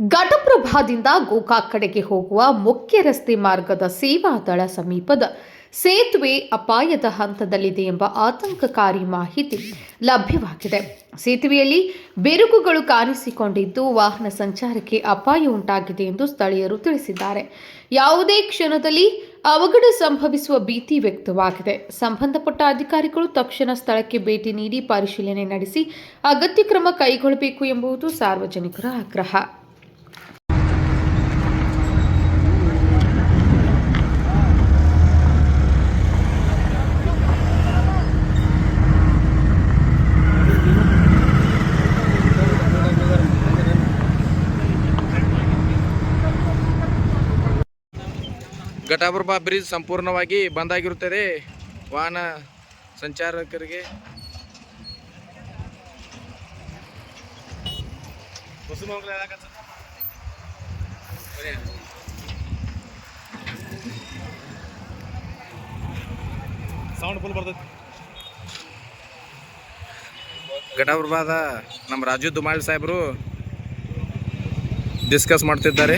ಘಟಪ್ರಭಾದಿಂದ ಗೋಕಾಕ್ ಕಡೆಗೆ ಹೋಗುವ ಮುಖ್ಯ ರಸ್ತೆ ಮಾರ್ಗದ ಸೇವಾದಳ ಸಮೀಪದ ಸೇತುವೆ ಅಪಾಯದ ಹಂತದಲ್ಲಿದೆ ಎಂಬ ಆತಂಕಕಾರಿ ಮಾಹಿತಿ ಲಭ್ಯವಾಗಿದೆ. ಸೇತುವೆಯಲ್ಲಿ ಬಿರುಕುಗಳು ಕಾಣಿಸಿಕೊಂಡಿದ್ದು ವಾಹನ ಸಂಚಾರಕ್ಕೆ ಅಪಾಯ ಉಂಟಾಗಿದೆ ಎಂದು ಸ್ಥಳೀಯರು ತಿಳಿಸಿದ್ದಾರೆ. ಯಾವುದೇ ಕ್ಷಣದಲ್ಲಿ ಅವಘಡ ಸಂಭವಿಸುವ ಭೀತಿ ವ್ಯಕ್ತವಾಗಿದೆ. ಸಂಬಂಧಪಟ್ಟ ಅಧಿಕಾರಿಗಳು ತಕ್ಷಣ ಸ್ಥಳಕ್ಕೆ ಭೇಟಿ ನೀಡಿ ಪರಿಶೀಲನೆ ನಡೆಸಿ ಅಗತ್ಯ ಕ್ರಮ ಕೈಗೊಳ್ಳಬೇಕು ಎಂಬುದು ಸಾರ್ವಜನಿಕರ ಆಗ್ರಹ. ಘಟಪ್ರಭಾ ಬ್ರಿಡ್ಜ್ ಸಂಪೂರ್ಣವಾಗಿ ಬಂದಾಗಿರುತ್ತದೆ. ವಾಹನ ಸಂಚಾರಕರಿಗೆ ಸೌಂಡ್ ಫುಲ್ ಬರ್ತೈತಿ. ಘಟಪ್ರಭಾದ ನಮ್ಮ ರಾಜು ದುಮಾಳ್ ಸಾಹೇಬರು ಡಿಸ್ಕಸ್ ಮಾಡ್ತಿದ್ದಾರೆ.